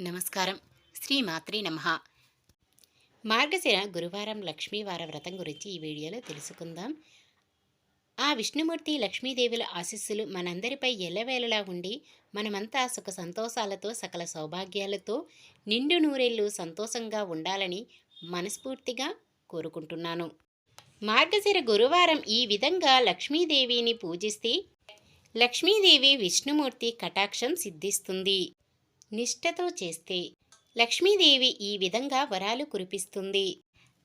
నమస్కారం. శ్రీ మాత్రే నమ. మార్గశిర గురువారం లక్ష్మీవార వ్రతం గురించి ఈ వీడియోలో తెలుసుకుందాం. ఆ విష్ణుమూర్తి లక్ష్మీదేవుల ఆశీస్సులు మనందరిపై ఎల్లవేళలా ఉండి మనమంతా సుఖ సంతోషాలతో సకల సౌభాగ్యాలతో నిండు నూరెళ్ళు సంతోషంగా ఉండాలని మనస్ఫూర్తిగా కోరుకుంటున్నాను. మార్గశిర గురువారం ఈ విధంగా లక్ష్మీదేవిని పూజిస్తే లక్ష్మీదేవి విష్ణుమూర్తి కటాక్షం సిద్ధిస్తుంది. నిష్ఠతో చేస్తే. లక్ష్మీదేవి ఈ విధంగా వరాలు కురిపిస్తుంది.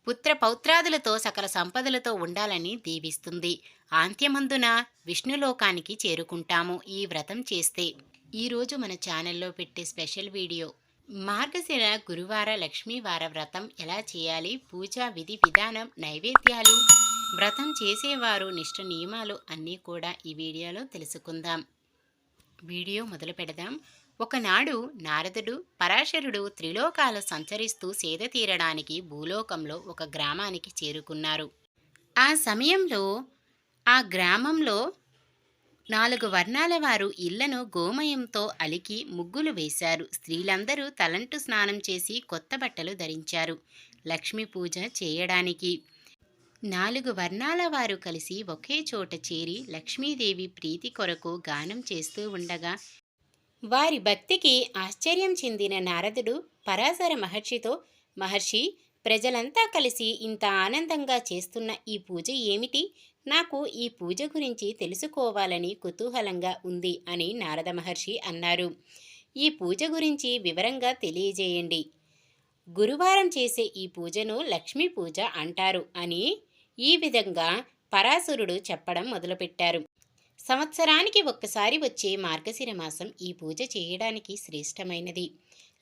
పుత్ర పౌత్రాదులతో సకల సంపదలతో ఉండాలని దీవిస్తుంది. ఆంత్యమందున విష్ణులోకానికి చేరుకుంటాము ఈ వ్రతం చేస్తే. ఈరోజు మన ఛానల్లో పెట్టే స్పెషల్ వీడియో. మార్గశిర గురువార లక్ష్మీవార వ్రతం ఎలా చేయాలి? పూజా విధి విధానం నైవేద్యాలు. వ్రతం చేసేవారు నిష్ఠ నియమాలు అన్నీ కూడా ఈ వీడియోలో తెలుసుకుందాం. వీడియో మొదలు పెడదాం. ఒకనాడు నారదుడు పరాశరుడు త్రిలోకాలు సంచరిస్తూ సేద తీరడానికి భూలోకంలో ఒక గ్రామానికి చేరుకున్నారు. ఆ సమయంలో ఆ గ్రామంలో నాలుగు వర్ణాల వారు ఇళ్ళను గోమయంతో అలికి ముగ్గులు వేశారు. స్త్రీలందరూ తలంటు స్నానం చేసి కొత్త బట్టలు ధరించారు. లక్ష్మీ పూజ చేయడానికి నాలుగు వర్ణాల వారు కలిసి ఒకే చోట చేరి లక్ష్మీదేవి ప్రీతి కొరకు గానం చేస్తూ ఉండగా వారి భక్తికి ఆశ్చర్యం చెందిన నారదుడు పరాశర మహర్షితో మహర్షి ప్రజలంతా కలిసి ఇంత ఆనందంగా చేస్తున్న ఈ పూజ ఏమిటి? నాకు ఈ పూజ గురించి తెలుసుకోవాలని కుతూహలంగా ఉంది అని నారద మహర్షి అన్నారు. ఈ పూజ గురించి వివరంగా తెలియజేయండి. గురువారం చేసే ఈ పూజను లక్ష్మీ పూజ అంటారు అని ఈ విధంగా పరాశరుడు చెప్పడం మొదలుపెట్టారు. సంవత్సరానికి ఒక్కసారి వచ్చే మార్గశిర మాసం ఈ పూజ చేయడానికి శ్రేష్టమైనది.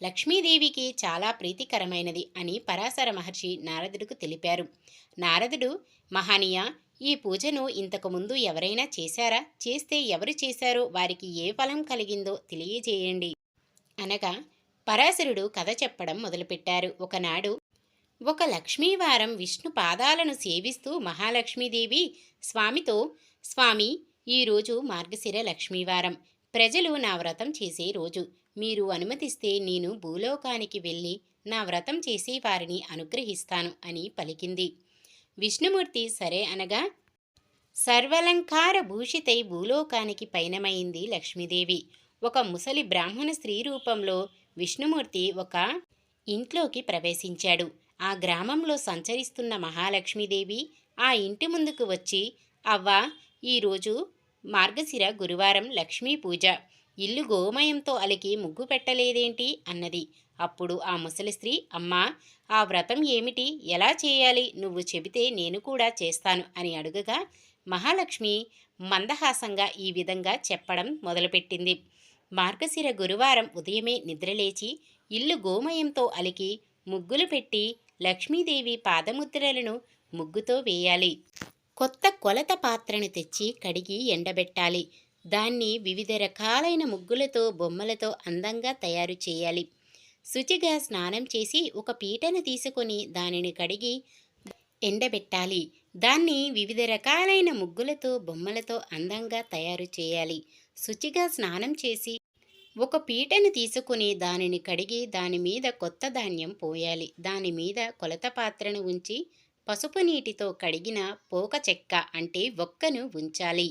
లక్ష్మీదేవికి చాలా ప్రీతికరమైనది అని పరాశర మహర్షి నారదుడికి తెలిపారు. నారదుడు మహనీయ ఈ పూజను ఇంతకు ముందు ఎవరైనా చేశారా? చేస్తే ఎవరు చేశారో వారికి ఏ ఫలం కలిగిందో తెలియజేయండి. అనగా పరాశరుడు కథ చెప్పడం మొదలుపెట్టారు. ఒకనాడు ఒక లక్ష్మీవారం విష్ణు పాదాలను సేవిస్తూ మహాలక్ష్మీదేవి స్వామితో స్వామి ఈరోజు మార్గశిర లక్ష్మీవారం. ప్రజలు నా వ్రతం చేసే రోజు. మీరు అనుమతిస్తే నేను భూలోకానికి వెళ్ళి నా వ్రతం చేసే వారిని అనుగ్రహిస్తాను అని పలికింది. విష్ణుమూర్తి సరే అనగా సర్వలంకార భూషితై భూలోకానికి పయనమైంది లక్ష్మీదేవి. ఒక ముసలి బ్రాహ్మణ స్త్రీ రూపంలో విష్ణుమూర్తి ఒక ఇంట్లోకి ప్రవేశించాడు. ఆ గ్రామంలో సంచరిస్తున్న మహాలక్ష్మీదేవి ఆ ఇంటి ముందుకు వచ్చి అవ్వా ఈరోజు మార్గశిర గురువారం లక్ష్మీ పూజ. ఇల్లు గోమయంతో అలికి ముగ్గు పెట్టలేదేంటి? అన్నది. అప్పుడు ఆ ముసలి స్త్రీ అమ్మా ఆ వ్రతం ఏమిటి? ఎలా చేయాలి? నువ్వు చెబితే నేను కూడా చేస్తాను అని అడుగగా మహాలక్ష్మి మందహాసంగా ఈ విధంగా చెప్పడం మొదలుపెట్టింది. మార్గశిర గురువారం ఉదయమే నిద్రలేచి ఇల్లు గోమయంతో అలికి ముగ్గులు పెట్టి లక్ష్మీదేవి పాదముద్రలను ముగ్గుతో వేయాలి. కొత్త కొలత పాత్రను తెచ్చి కడిగి ఎండబెట్టాలి. దాన్ని వివిధ రకాలైన ముగ్గులతో బొమ్మలతో అందంగా తయారు చేయాలి. శుచిగా స్నానం చేసి ఒక పీటను తీసుకొని దానిని కడిగి ఎండబెట్టాలి. దాన్ని వివిధ రకాలైన ముగ్గులతో బొమ్మలతో అందంగా తయారు చేయాలి. శుచిగా స్నానం చేసి ఒక పీటను తీసుకుని దానిని కడిగి దాని మీద కొత్త ధాన్యం పోయాలి. దాని మీద కొలత పాత్రను ఉంచి పసుపు నీటితో కడిగిన పోక చెక్క అంటే ఒక్కను ఉంచాలి.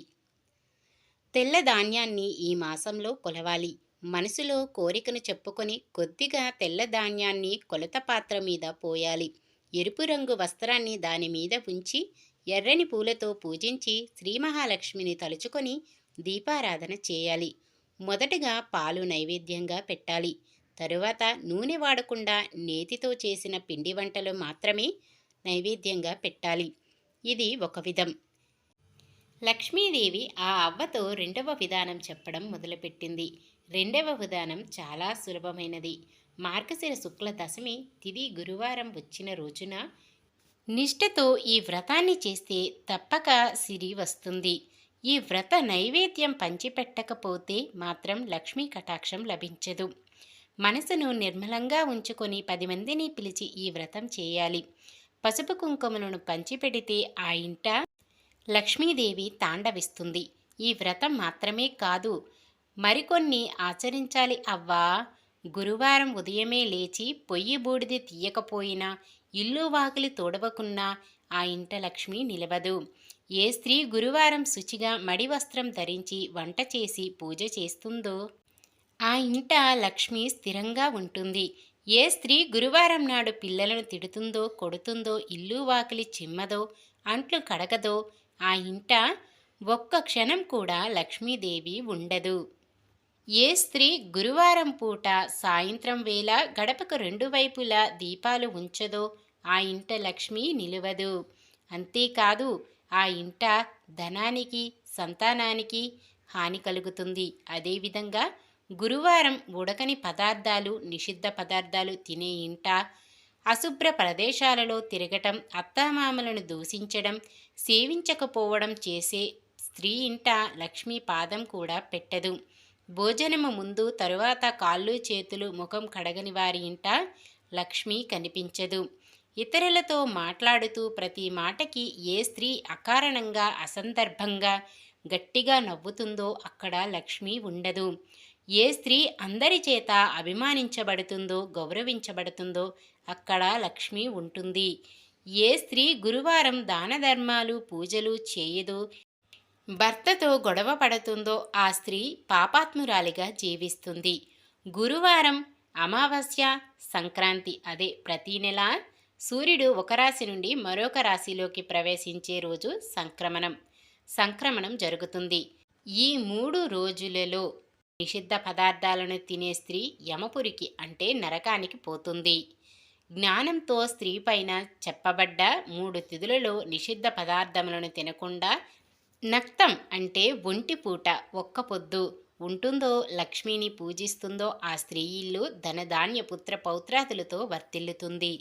తెల్ల ధాన్యాన్ని ఈ మాసంలో కొలవాలి. మనసులో కోరికను చెప్పుకొని కొద్దిగా తెల్ల ధాన్యాన్ని కొలత పాత్ర మీద పోయాలి. ఎరుపు రంగు వస్త్రాన్ని దాని మీద ఉంచి ఎర్రని పూలతో పూజించి శ్రీ మహాలక్ష్మిని తలుచుకొని దీపారాధన చేయాలి. మొదటగా పాలు నైవేద్యంగా పెట్టాలి. తరువాత నూనె వాడకుండా నేతితో చేసిన పిండి వంటలు మాత్రమే నైవేద్యంగా పెట్టాలి. ఇది ఒక విధం. లక్ష్మీదేవి ఆ అవ్వతో రెండవ విధానం చెప్పడం మొదలుపెట్టింది. రెండవ విధానం చాలా సులభమైనది. మార్గశిర శుక్ల దశమి తిది గురువారం వచ్చిన రోజున నిష్ఠతో ఈ వ్రతాన్ని చేస్తే తప్పక సిరి వస్తుంది. ఈ వ్రత నైవేద్యం పంచిపెట్టకపోతే మాత్రం లక్ష్మీ కటాక్షం లభించదు. మనసును నిర్మలంగా ఉంచుకొని పది మందిని పిలిచి ఈ వ్రతం చేయాలి. పసుపు కుంకుమలను పంచిపెడితే ఆ ఇంట లక్ష్మీదేవి తాండవిస్తుంది. ఈ వ్రతం మాత్రమే కాదు మరికొన్ని ఆచరించాలి అవ్వా. గురువారం ఉదయమే లేచి పొయ్యి బూడిది తీయకపోయినా ఇల్లు వాకిలి తోడవకున్నా ఆ ఇంట లక్ష్మి నిలవదు. ఏ స్త్రీ గురువారం శుచిగా మడి వస్త్రం ధరించి వంట చేసి పూజ చేస్తుందో ఆ ఇంట లక్ష్మి స్థిరంగా ఉంటుంది. ఏ స్త్రీ గురువారం నాడు పిల్లలను తిడుతుందో కొడుతుందో ఇల్లు వాకిలి చిమ్మదో అంట్లు కడగదో ఆ ఇంట ఒక్క క్షణం కూడా లక్ష్మీదేవి ఉండదు. ఏ స్త్రీ గురువారం పూట సాయంత్రం వేళ గడపకు రెండు వైపులా దీపాలు ఉంచదో ఆ ఇంట లక్ష్మి నిలువదు. అంతేకాదు ఆ ఇంట ధనానికి సంతానానికి హాని కలుగుతుంది. అదేవిధంగా గురువారం ఉడకని పదార్థాలు నిషిద్ధ పదార్థాలు తినే ఇంట అశుభ్ర ప్రదేశాలలో తిరగటం అత్తమామలను దూషించడం సేవించకపోవడం చేసే స్త్రీ ఇంట లక్ష్మీ పాదం కూడా పెట్టదు. భోజనము ముందు తరువాత కాళ్ళు చేతులు ముఖం కడగని వారి ఇంట లక్ష్మి కనిపించదు. ఇతరులతో మాట్లాడుతూ ప్రతి మాటకి ఏ స్త్రీ అకారణంగా అసందర్భంగా గట్టిగా నవ్వుతుందో అక్కడ లక్ష్మి ఉండదు. ఏ స్త్రీ అందరి చేత అభిమానించబడుతుందో గౌరవించబడుతుందో అక్కడ లక్ష్మి ఉంటుంది. ఏ స్త్రీ గురువారం దాన ధర్మాలు పూజలు చేయదు భర్తతో గొడవ పడుతుందో ఆ స్త్రీ పాపాత్మురాలిగా జీవిస్తుంది. గురువారం అమావాస్య సంక్రాంతి అదే ప్రతి నెల సూర్యుడు ఒక రాశి నుండి మరొక రాశిలోకి ప్రవేశించే రోజు సంక్రమణం. సంక్రమణం జరుగుతుంది. ఈ మూడు రోజులలో నిషిద్ధ పదార్థాలను తినే స్త్రీ యమపురికి అంటే నరకానికి పోతుంది. జ్ఞానంతో స్త్రీ పైన చెప్పబడ్డ మూడు తిథులలో నిషిద్ధ పదార్థములను తినకుండా నక్తం అంటే ఒంటి పూట ఒక్క పొద్దు ఉంటుందో లక్ష్మిని పూజిస్తుందో ఆ స్త్రీ ఇల్లు ధనధాన్య పుత్ర పౌత్రాదులతో వర్తిల్లుతుంది.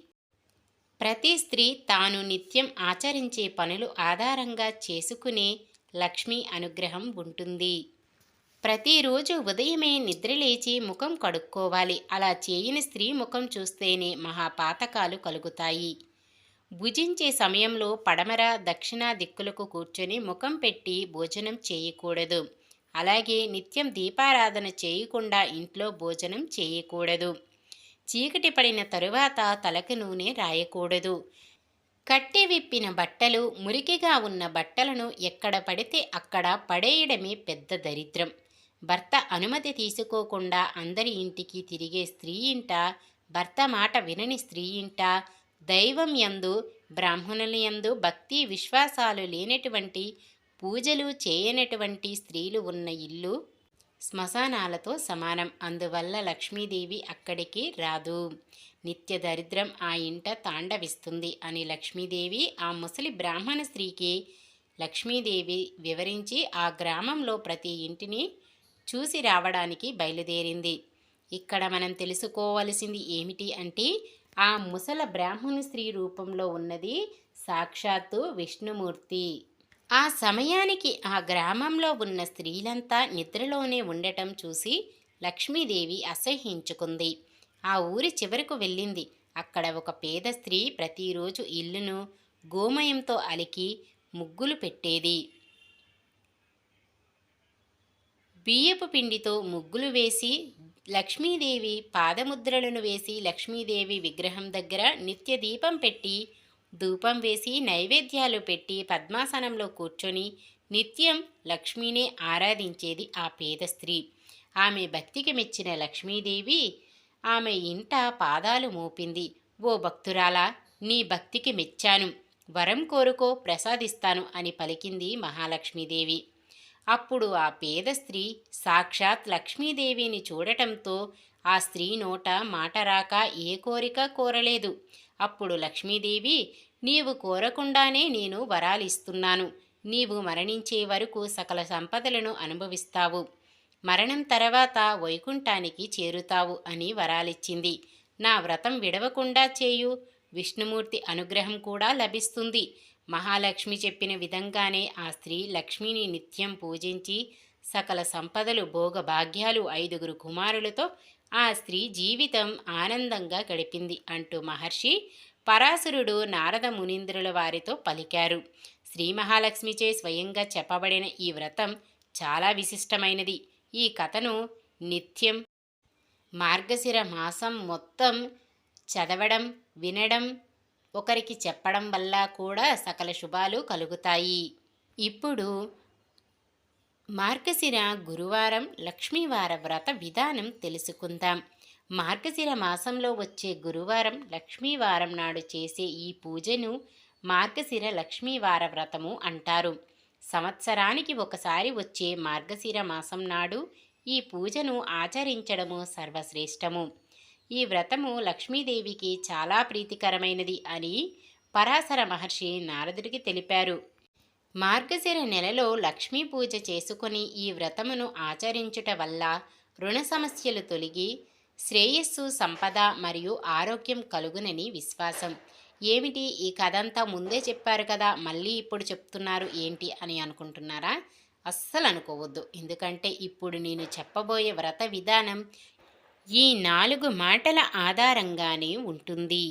ప్రతి స్త్రీ తాను నిత్యం ఆచరించే పనులు ఆధారంగా చేసుకునే లక్ష్మి అనుగ్రహం ఉంటుంది. ప్రతిరోజు ఉదయమే నిద్రలేచి ముఖం కడుక్కోవాలి. అలా చేయని స్త్రీ ముఖం చూస్తేనే మహాపాతకాలు కలుగుతాయి. భుజించే సమయంలో పడమర దక్షిణ దిక్కులకు కూర్చొని ముఖం పెట్టి భోజనం చేయకూడదు. అలాగే నిత్యం దీపారాధన చేయకుండా ఇంట్లో భోజనం చేయకూడదు. చీకటి పడిన తరువాత తలకు నూనె రాయకూడదు. కట్టె విప్పిన బట్టలు మురికిగా ఉన్న బట్టలను ఎక్కడ పడితే అక్కడ పడేయడమే పెద్ద దరిద్రం. భర్త అనుమతి తీసుకోకుండా అందరి ఇంటికి తిరిగే స్త్రీ ఇంట భర్త మాట వినని స్త్రీ ఇంట దైవం యందు బ్రాహ్మణుల యందు భక్తి విశ్వాసాలు లేనటువంటి పూజలు చేయనటువంటి స్త్రీలు ఉన్న ఇల్లు శ్మశానాలతో సమానం. అందువల్ల లక్ష్మీదేవి అక్కడికి రాదు. నిత్య దరిద్రం ఆ ఇంట తాండవిస్తుంది అని లక్ష్మీదేవి ఆ ముసలి బ్రాహ్మణ స్త్రీకి లక్ష్మీదేవి వివరించి ఆ గ్రామంలో ప్రతి ఇంటిని చూసి రావడానికి బయలుదేరింది. ఇక్కడ మనం తెలుసుకోవలసింది ఏమిటి అంటే ఆ ముసల బ్రాహ్మణి స్త్రీ రూపంలో ఉన్నది సాక్షాత్తు విష్ణుమూర్తి. ఆ సమయానికి ఆ గ్రామంలో ఉన్న స్త్రీలంతా నిద్రలోనే ఉండటం చూసి లక్ష్మీదేవి అసహ్యించుకుంది. ఆ ఊరి చివరకు వెళ్ళింది. అక్కడ ఒక పేద స్త్రీ ప్రతిరోజు ఇల్లును గోమయంతో అలికి ముగ్గులు పెట్టేది. బియ్యపు పిండితో ముగ్గులు వేసి లక్ష్మీదేవి పాదముద్రలను వేసి లక్ష్మీదేవి విగ్రహం దగ్గర నిత్య దీపం పెట్టి ధూపం వేసి నైవేద్యాలు పెట్టి పద్మాసనంలో కూర్చొని నిత్యం లక్ష్మీనే ఆరాధించేది ఆ పేద స్త్రీ. ఆమె భక్తికి మెచ్చిన లక్ష్మీదేవి ఆమె ఇంట పాదాలు మోపింది. ఓ భక్తురాలా నీ భక్తికి మెచ్చాను. వరం కోరుకో ప్రసాదిస్తాను అని పలికింది మహాలక్ష్మీదేవి. అప్పుడు ఆ పేద స్త్రీ సాక్షాత్ లక్ష్మీదేవిని చూడటంతో ఆ స్త్రీ నోట మాట రాక ఏ కోరిక కోరలేదు. అప్పుడు లక్ష్మీదేవి నీవు కోరకుండానే నేను వరాలిస్తున్నాను. నీవు మరణించే వరకు సకల సంపదలను అనుభవిస్తావు. మరణం తర్వాత వైకుంఠానికి చేరుతావు అని వరాలిచ్చింది. నా వ్రతం విడవకుండా చేయు. విష్ణుమూర్తి అనుగ్రహం కూడా లభిస్తుంది. మహాలక్ష్మి చెప్పిన విధంగానే ఆ స్త్రీ లక్ష్మిని నిత్యం పూజించి సకల సంపదలు భోగభాగ్యాలు ఐదుగురు కుమారులతో ఆ స్త్రీ జీవితం ఆనందంగా గడిపింది అంటూ మహర్షి పరాశురుడు నారద మునీంద్రుల వారితో పలికారు. శ్రీ మహాలక్ష్మిచే స్వయంగా చెప్పబడిన ఈ వ్రతం చాలా విశిష్టమైనది. ఈ కథను నిత్యం మార్గశిర మాసం మొత్తం చదవడం వినడం ఒకరికి చెప్పడం వల్ల కూడా సకల శుభాలు కలుగుతాయి. ఇప్పుడు మార్గశిర గురువారం లక్ష్మీవార వ్రత విధానం తెలుసుకుందాం. మార్గశిర మాసంలో వచ్చే గురువారం లక్ష్మీవారం నాడు చేసే ఈ పూజను మార్గశిర లక్ష్మీవార వ్రతము అంటారు. సంవత్సరానికి ఒకసారి వచ్చే మార్గశిర మాసం నాడు ఈ పూజను ఆచరించడము సర్వశ్రేష్టము. ఈ వ్రతము లక్ష్మీదేవికి చాలా ప్రీతికరమైనది అని పరాశర మహర్షి నారదుడికి తెలిపారు. మార్గశిర నెలలో లక్ష్మీ పూజ చేసుకుని ఈ వ్రతమును ఆచరించుట వల్ల రుణ సమస్యలు తొలగి శ్రేయస్సు సంపద మరియు ఆరోగ్యం కలుగునని విశ్వాసం. ఏమిటి? ఈ కథ అంతా ముందే చెప్పారు కదా మళ్ళీ ఇప్పుడు చెప్తున్నారు ఏంటి అని అనుకుంటున్నారా? అస్సలు అనుకోవద్దు ఎందుకంటే ఇప్పుడు నేను చెప్పబోయే వ్రత విధానం ఈ నాలుగు మాటల ఆధారంగానే ఉంటుంది.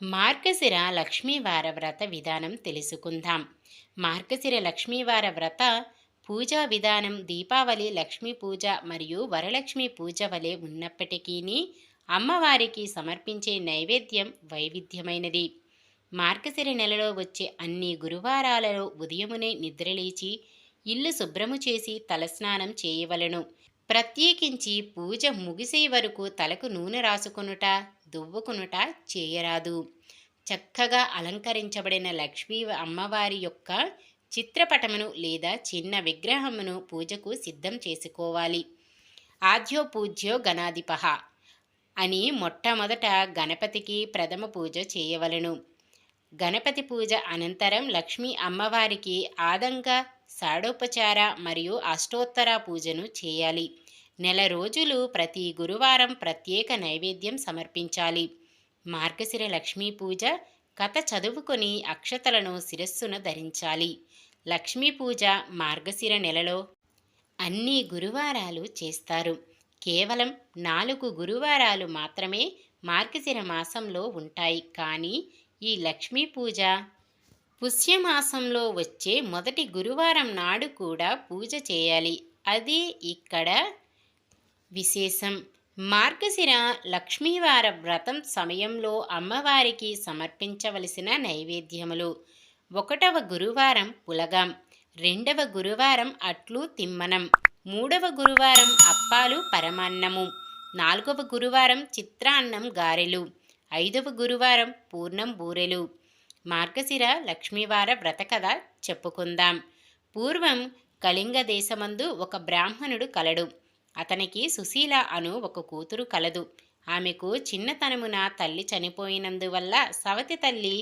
మార్గశిర లక్ష్మీవార వ్రత విధానం తెలుసుకుందాం. మార్గశిర లక్ష్మీవార వ్రత పూజా విధానం దీపావళి లక్ష్మీ పూజ మరియు వరలక్ష్మి పూజ వలె ఉన్నప్పటికీ అమ్మవారికి సమర్పించే నైవేద్యం వైవిధ్యమైనది. మార్గశిర నెలలో వచ్చే అన్ని గురువారాలలో ఉదయమునే నిద్రలేచి ఇల్లు శుభ్రము చేసి తలస్నానం చేయవలను. ప్రత్యేకించి పూజ ముగిసే వరకు తలకు నూనె రాసుకునుట దువ్వుకునుట చేయరాదు. చక్కగా అలంకరించబడిన లక్ష్మీ అమ్మవారి యొక్క చిత్రపటమును లేదా చిన్న విగ్రహమును పూజకు సిద్ధం చేసుకోవాలి. ఆద్యో పూజ్యో గణాధిపహ అని మొట్టమొదట గణపతికి ప్రథమ పూజ చేయవలను. గణపతి పూజ అనంతరం లక్ష్మీ అమ్మవారికి ఆదంగ షాడోపచార మరియు అష్టోత్తర పూజను చేయాలి. నెల రోజులు ప్రతి గురువారం ప్రత్యేక నైవేద్యం సమర్పించాలి. మార్గశిర లక్ష్మీ పూజ కథ చదువుకొని అక్షతలను శిరస్సును ధరించాలి. లక్ష్మీ పూజ మార్గశిర నెలలో అన్ని గురువారాలు చేస్తారు. కేవలం నాలుగు గురువారాలు మాత్రమే మార్గశిర మాసంలో ఉంటాయి. కానీ ఈ లక్ష్మీ పూజ పుష్యమాసంలో వచ్చే మొదటి గురువారం నాడు కూడా పూజ చేయాలి. అది ఇక్కడ విశేషం. మార్గశిర లక్ష్మీవార వ్రతం సమయంలో అమ్మవారికి సమర్పించవలసిన నైవేద్యములు. ఒకటవ గురువారం పులగం. రెండవ గురువారం అట్లు తిమ్మనం. మూడవ గురువారం అప్పాలు పరమాన్నము. నాలుగవ గురువారం చిత్రాన్నం గారెలు. ఐదవ గురువారం పూర్ణం బూరెలు. మార్గశిర లక్ష్మీవార వ్రత కథ చెప్పుకుందాం. పూర్వం కళింగ దేశమందు ఒక బ్రాహ్మణుడు కలడు. అతనికి సుశీల అను ఒక కూతురు కలదు. ఆమెకు చిన్నతనమున తల్లి చనిపోయినందువల్ల సవతి తల్లి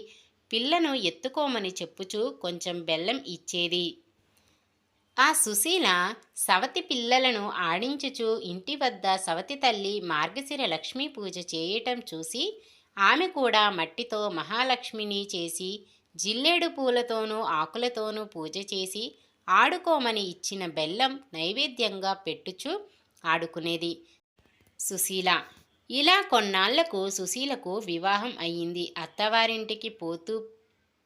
పిల్లను ఎత్తుకోమని చెప్పుచూ కొంచెం బెల్లం ఇచ్చేది. ఆ సుశీల సవతి పిల్లలను ఆడించుచు ఇంటి వద్ద సవతి తల్లి మార్గశిర లక్ష్మీ పూజ చేయటం చూసి ఆమె కూడా మట్టితో మహాలక్ష్మిని చేసి జిల్లేడు పూలతోనూ ఆకులతోనూ పూజ చేసి ఆడుకోమని ఇచ్చిన బెల్లం నైవేద్యంగా పెట్టుచు ఆడుకునేది. సుశీల. ఇలా కొన్నాళ్ళకు సుశీలకు వివాహం అయ్యింది. అత్తవారింటికి పోతూ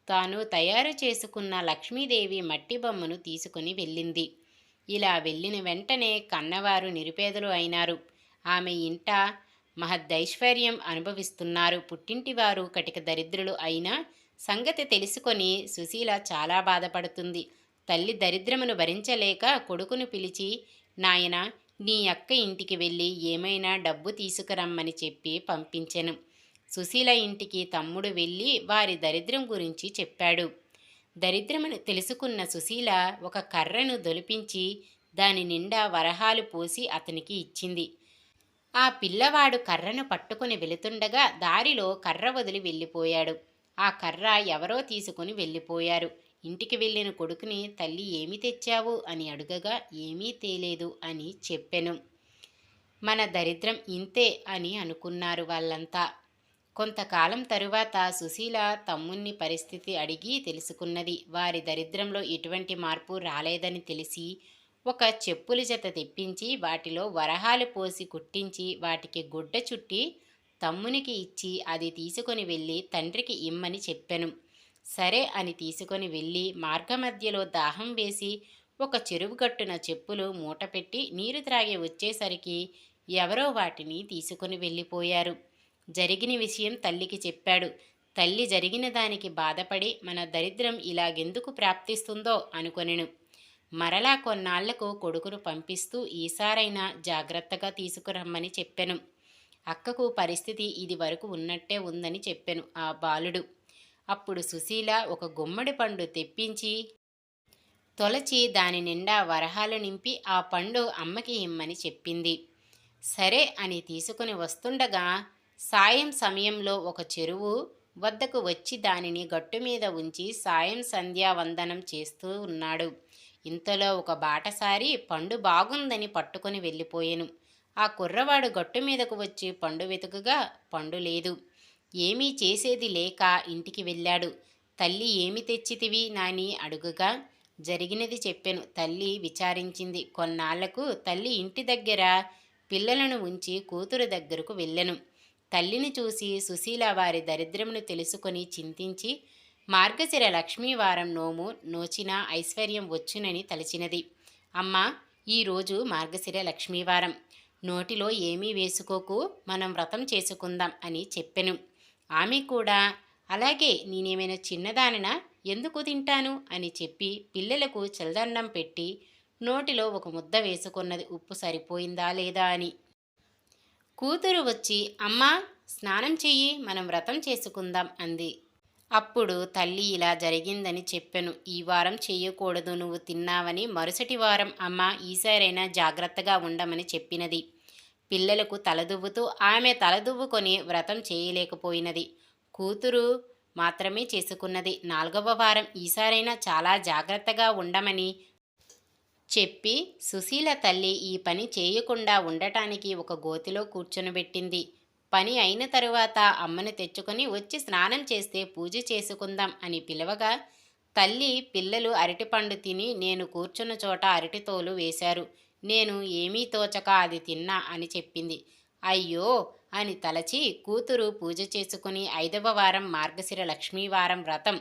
తాను తయారు చేసుకున్న లక్ష్మీదేవి మట్టి బొమ్మను తీసుకుని వెళ్ళింది. ఇలా వెళ్ళిన వెంటనే కన్నవారు నిరుపేదలు అయినారు. ఆమె ఇంట మహద్దైశ్వర్యం అనుభవిస్తున్నారు. పుట్టింటివారు కటిక దరిద్రులు అయినా సంగతి తెలుసుకొని సుశీల చాలా బాధపడుతుంది. తల్లి దరిద్రమును భరించలేక కొడుకును పిలిచి నాయన నీ అక్క ఇంటికి వెళ్ళి ఏమైనా డబ్బు తీసుకురమ్మని చెప్పి పంపించెను. సుశీల ఇంటికి తమ్ముడు వెళ్ళి వారి దరిద్రం గురించి చెప్పాడు. దరిద్రమని తెలుసుకున్న సుశీల ఒక కర్రను దొలిపించి దాని నిండా వరహాలు పోసి అతనికి ఇచ్చింది. ఆ పిల్లవాడు కర్రను పట్టుకుని వెళుతుండగా దారిలో కర్ర వదిలి వెళ్ళిపోయాడు. ఆ కర్ర ఎవరో తీసుకుని వెళ్ళిపోయారు. ఇంటికి వెళ్ళిన కొడుకుని తల్లి ఏమి తెచ్చావు అని అడుగగా ఏమీ తేలేదు అని చెప్పెను. మన దరిద్రం ఇంతే అని అనుకున్నారు వాళ్ళంతా. కొంతకాలం తరువాత సుశీల తమ్ముణ్ణి పరిస్థితి అడిగి తెలుసుకున్నది. వారి దరిద్రంలో ఎటువంటి మార్పు రాలేదని తెలిసి ఒక చెప్పుల జత తెప్పించి వాటిలో వరహాలు పోసి కుట్టించి వాటికి గుడ్డ చుట్టి తమ్మునికి ఇచ్చి అది తీసుకొని వెళ్ళి తండ్రికి ఇమ్మని చెప్పెను. సరే అని తీసుకొని వెళ్ళి మార్గమధ్యలో దాహం వేసి ఒక చెరువు గట్టున చెప్పులు మూటపెట్టి నీరు త్రాగి వచ్చేసరికి ఎవరో వాటిని తీసుకుని వెళ్ళిపోయారు. జరిగిన విషయం తల్లికి చెప్పాడు. తల్లి జరిగిన దానికి బాధపడి మన దరిద్రం ఇలాగెందుకు ప్రాప్తిస్తుందో అనుకొనెను. మరలా కొన్నాళ్ళకు కొడుకును పంపిస్తూ ఈసారైనా జాగ్రత్తగా తీసుకురమ్మని చెప్పెను. అక్కకు పరిస్థితి ఇది వరకు ఉన్నట్టే ఉందని చెప్పెను ఆ బాలుడు. అప్పుడు సుశీల ఒక గుమ్మడి పండు తెప్పించి తొలచి దాని నిండా వరహాలు నింపి ఆ పండు అమ్మకి ఇమ్మని చెప్పింది. సరే అని తీసుకుని వస్తుండగా సాయం సమయంలో ఒక చెరువు వద్దకు వచ్చి దానిని గట్టు మీద ఉంచి సాయం సంధ్యావందనం చేస్తూ ఉన్నాడు. ఇంతలో ఒక బాటసారి పండు బాగుందని పట్టుకొని వెళ్ళిపోయాను. ఆ కుర్రవాడు గట్టు మీదకు వచ్చి పండు వెతుకుగా పండు లేదు. ఏమీ చేసేది లేక ఇంటికి వెళ్ళాడు. తల్లి ఏమి తెచ్చితివి నాని అడుగుగా. జరిగినది చెప్పెను తల్లి విచారించింది. కొన్నాళ్ళకు తల్లి ఇంటి దగ్గర పిల్లలను ఉంచి కూతురు దగ్గరకు వెళ్ళెను. తల్లిని చూసి సుశీల వారి దరిద్రమును తెలుసుకొని చింతించి మార్గశిర లక్ష్మీవారం నోము నోచిన ఐశ్వర్యం వచ్చునని తలచినది. అమ్మా ఈరోజు మార్గశిర లక్ష్మీవారం. నోటిలో ఏమీ వేసుకోకు. మనం వ్రతం చేసుకుందాం అని చెప్పెను. ఆమె కూడా అలాగే నేనేమైనా చిన్నదానినా? ఎందుకు తింటాను? అని చెప్పి పిల్లలకు చల్దన్నం పెట్టి నోటిలో ఒక ముద్ద వేసుకున్నది. ఉప్పు సరిపోయిందా లేదా? అని. కూతురు వచ్చి అమ్మా స్నానం చెయ్యి మనం వ్రతం చేసుకుందాం అంది. అప్పుడు తల్లి ఇలా జరిగిందని చెప్పాను. ఈ వారం చేయకూడదు నువ్వు తిన్నావని మరుసటి వారం అమ్మ ఈసారైనా జాగ్రత్తగా ఉండమని చెప్పినది. పిల్లలకు తలదువ్వుతూ ఆమె తలదువ్వుకొని వ్రతం చేయలేకపోయినది. కూతురు మాత్రమే చేసుకున్నది. నాలుగవ వారం ఈసారైనా చాలా జాగ్రత్తగా ఉండమని చెప్పి సుశీల తల్లి ఈ పని చేయకుండా ఉండటానికి ఒక గోతిలో కూర్చొనబెట్టింది. పని అయిన తరువాత అమ్మను తెచ్చుకొని వచ్చి స్నానం చేస్తే పూజ చేసుకుందాం అని పిలవగా తల్లి పిల్లలు అరటిపండు తిని నేను కూర్చున్న చోట అరటితోలు వేశారు. నేను ఏమీ తోచక అది తిన్నా అని చెప్పింది. అయ్యో! అని తలచి కూతురు పూజ చేసుకుని ఐదవ వారం మార్గశిర లక్ష్మీవారం వ్రతం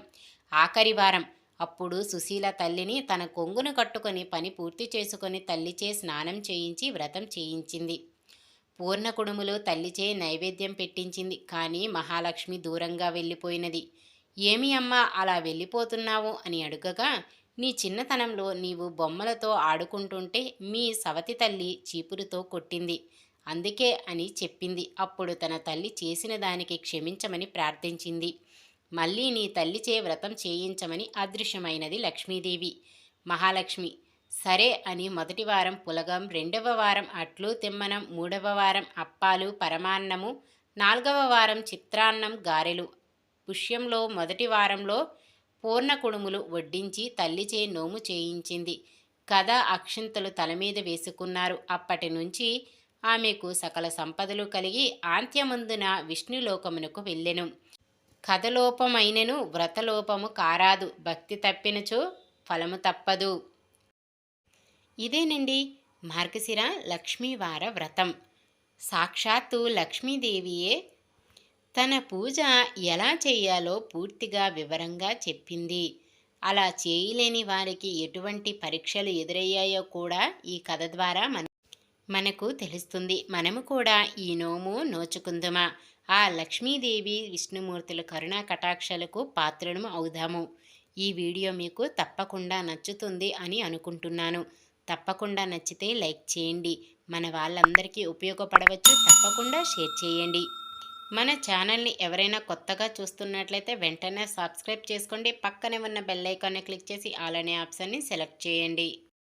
ఆఖరి వారం. అప్పుడు సుశీల తల్లిని తన కొంగును కట్టుకొని పని పూర్తి చేసుకొని తల్లిచే స్నానం చేయించి వ్రతం చేయించింది. పూర్ణ కుడుములు తల్లిచే నైవేద్యం పెట్టించింది. కానీ మహాలక్ష్మి దూరంగా వెళ్ళిపోయినది. ఏమి అమ్మా అలా వెళ్ళిపోతున్నావు? అని అడుగగా నీ చిన్నతనంలో నీవు బొమ్మలతో ఆడుకుంటుంటే మీ సవతి తల్లి చీపురుతో కొట్టింది. అందుకే అని చెప్పింది. అప్పుడు తన తల్లి చేసిన దానికి క్షమించమని ప్రార్థించింది. మళ్ళీ నీ తల్లిచే వ్రతం చేయించమని అదృశ్యమైనది లక్ష్మీదేవి. మహాలక్ష్మి సరే అని మొదటి వారం పులగం రెండవ వారం అట్లు తిమ్మనం మూడవ వారం అప్పాలు పరమాన్నము నాలుగవ వారం చిత్రాన్నం గారెలు. పుష్యంలో మొదటి వారంలో పూర్ణ కుడుములు వడ్డించి తల్లిచే నోము చేయించింది. కథ అక్షింతలు తల మీద వేసుకున్నారు. అప్పటి నుంచి ఆమెకు సకల సంపదలు కలిగి ఆంత్యమందున విష్ణులోకమునకు వెళ్ళెను. కథలోపమైనను వ్రతలోపము కారాదు. భక్తి తప్పినచో ఫలము తప్పదు. ఇదేనండి మార్గశిర లక్ష్మీవార వ్రతం. సాక్షాత్తు లక్ష్మీదేవియే తన పూజ ఎలా చేయాలో పూర్తిగా వివరంగా చెప్పింది. అలా చేయలేని వారికి ఎటువంటి పరీక్షలు ఎదురయ్యాయో కూడా ఈ కథ ద్వారా మన మనకు తెలుస్తుంది. మనము కూడా ఈ నోము నోచుకుందుమా? ఆ లక్ష్మీదేవి విష్ణుమూర్తుల కరుణా కటాక్షలకు పాత్రను అవుదాము. ఈ వీడియో మీకు తప్పకుండా నచ్చుతుంది అని అనుకుంటున్నాను. తప్పకుండా నచ్చితే లైక్ చేయండి. మన వాళ్ళందరికీ ఉపయోగపడవచ్చు. తప్పకుండా షేర్ చేయండి. మన ఛానల్ని ఎవరైనా కొత్తగా చూస్తున్నట్లయితే వెంటనే సబ్స్క్రైబ్ చేసుకోండి. పక్కనే ఉన్న బెల్ ఐకాన్ని క్లిక్ చేసి ఆల్ అనే ఆప్షన్ని సెలెక్ట్ చేయండి.